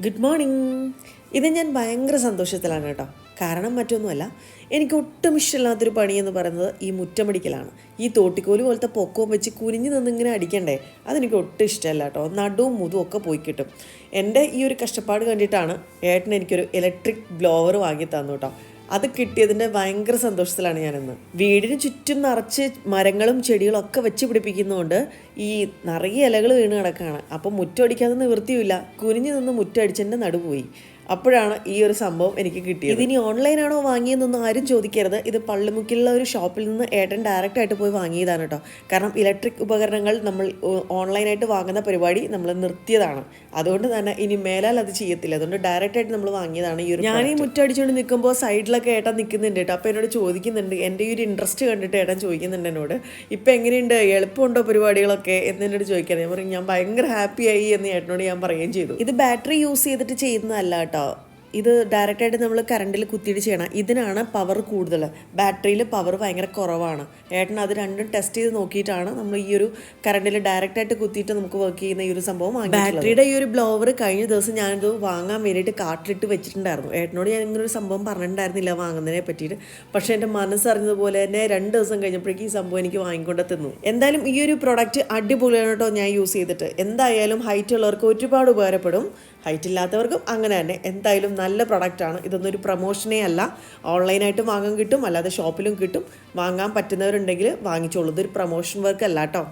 Good morning ഇത് ഞാൻ ഭയങ്കര സന്തോഷത്തിലാണ് കേട്ടോ. കാരണം മറ്റൊന്നുമല്ല എനിക്ക് ഒട്ടും ഇഷ്ടമില്ലാത്തൊരു പണി എന്ന് പറയുന്നത് ഈ മുറ്റമടിക്കലാണ്. ഈ തോട്ടിക്കോൽ പോലത്തെ പൊക്കവും വെച്ച് കുനിഞ്ഞു നിന്നിങ്ങനെ അടിക്കണ്ടേ? അതെനിക്ക് ഒട്ടും ഇഷ്ടമല്ല കേട്ടോ. നടുവും മുതും ഒക്കെ പോയി കിട്ടും. എന്റെ ഈ ഒരു കഷ്ടപ്പാട് കണ്ടിട്ടാണ് ഏട്ടൻ എനിക്കൊരു ഇലക്ട്രിക് ബ്ലോവർ വാങ്ങി തന്നു കേട്ടോ. അത് കിട്ടിയതിന്റെ ഭയങ്കര സന്തോഷത്തിലാണ് ഞാനിന്ന്. വീടിന് ചുറ്റും നിറച്ച് മരങ്ങളും ചെടികളും ഒക്കെ വെച്ച് പിടിപ്പിക്കുന്നതുകൊണ്ട് ഈ നിറയെ ഇലകൾ വീണ് കിടക്കുകയാണ്. അപ്പം മുറ്റം അടിക്കാതെ നിവൃത്തിയില്ല കുനിഞ്ഞു നിന്ന് മുറ്റം അടിച്ചതിന്റെ നടുപോയി അപ്പോഴാണ് ഈ ഒരു സംഭവം എനിക്ക് കിട്ടിയത്. ഇതിനി ഓൺലൈനാണോ വാങ്ങിയതെന്നൊന്നും ആരും ചോദിക്കരുത്. ഇത് പള്ളിമുക്കിലുള്ള ഒരു ഷോപ്പിൽ നിന്ന് ഏട്ടൻ ഡയറക്റ്റ് ആയിട്ട് പോയി വാങ്ങിയതാണ് കേട്ടോ കാരണം ഇലക്ട്രിക് ഉപകരണങ്ങൾ നമ്മൾ ഓൺലൈനായിട്ട് വാങ്ങുന്ന പരിപാടി നമ്മൾ നിർത്തിയതാണ്. അതുകൊണ്ട് തന്നെ ഇനി മേലാൽ അത് ചെയ്യത്തില്ല. അതുകൊണ്ട് ഡയറക്റ്റ് ആയിട്ട് നമ്മൾ വാങ്ങിയതാണ് ഈ ഒരു ഞാൻ ഈ മുറ്റടിച്ചുകൊണ്ട് നിൽക്കുമ്പോൾ സൈഡിലൊക്കെ ഏട്ടൻ നിൽക്കുന്നുണ്ട് കേട്ടോ അപ്പോൾ എന്നോട് ചോദിക്കുന്നുണ്ട്. എന്റെ ഈ ഒരു ഇൻട്രസ്റ്റ് കണ്ടിട്ട് ഏട്ടൻ ചോദിക്കുന്നുണ്ട് എന്നോട്. ഇപ്പം എങ്ങനെയുണ്ട്? എളുപ്പമുണ്ടോ പരിപാടികളൊക്കെ? എന്ന് എന്നോട് ചോദിക്കാൻ ഞാൻ പറയും ഞാൻ ഭയങ്കര ഹാപ്പിയായി എന്ന് ഏട്ടനോട് ഞാൻ പറയുകയും ചെയ്തു. ഇത് ബാറ്ററി യൂസ് ചെയ്തിട്ട് ചെയ്യുന്നതല്ല കേട്ടോ ഇത് ഡയറക്റ്റായിട്ട് നമ്മൾ കറണ്ടിൽ കുത്തിയിട്ട് ചെയ്യണം. ഇതിനാണ് പവർ കൂടുതൽ ബാറ്ററിയിൽ പവർ ഭയങ്കര കുറവാണ്. ഏട്ടൻ അത് രണ്ടും ടെസ്റ്റ് ചെയ്ത് നോക്കിയിട്ടാണ് നമ്മൾ ഈ ഒരു കറണ്ടിൽ ഡയറക്റ്റായിട്ട് കുത്തിയിട്ട് നമുക്ക് വർക്ക് ചെയ്യുന്ന ഈ ഒരു സംഭവം ബാറ്ററിയുടെ ഈ ഒരു ബ്ലോവർ കഴിഞ്ഞ ദിവസം ഞാനിത് വാങ്ങാൻ വേണ്ടിയിട്ട് കാട്ടിലിട്ട് വെച്ചിട്ടുണ്ടായിരുന്നു. ഏട്ടനോട് ഞാൻ ഇങ്ങനൊരു സംഭവം പറഞ്ഞിട്ടുണ്ടായിരുന്നില്ല വാങ്ങുന്നതിനെ പറ്റിയിട്ട്. പക്ഷേ എന്റെ മനസ്സറിഞ്ഞതുപോലെ തന്നെ രണ്ട് ദിവസം കഴിഞ്ഞപ്പോഴേക്കും ഈ സംഭവം എനിക്ക് വാങ്ങിക്കൊണ്ട് തന്നു. എന്തായാലും ഈ ഒരു പ്രോഡക്റ്റ് അടിപൊളിയാണ് കേട്ടോ ഞാൻ യൂസ് ചെയ്തിട്ട്. എന്തായാലും ഹൈറ്റ് ഉള്ളവർക്ക് ഒരുപാട് ഉപകാരപ്പെടും. ഹൈറ്റ് ഇല്ലാത്തവർക്കും അങ്ങനെ തന്നെ. എന്തായാലും നല്ല പ്രൊഡക്റ്റാണ് ഇതൊന്നും ഒരു പ്രൊമോഷനേ അല്ല. ഓൺലൈനായിട്ട് വാങ്ങാൻ കിട്ടും. അല്ലാതെ ഷോപ്പിലും കിട്ടും. വാങ്ങാൻ പറ്റുന്നവരുണ്ടെങ്കിൽ വാങ്ങിച്ചോളൂ. ഇതൊരു പ്രൊമോഷൻ വർക്ക് അല്ല കേട്ടോ.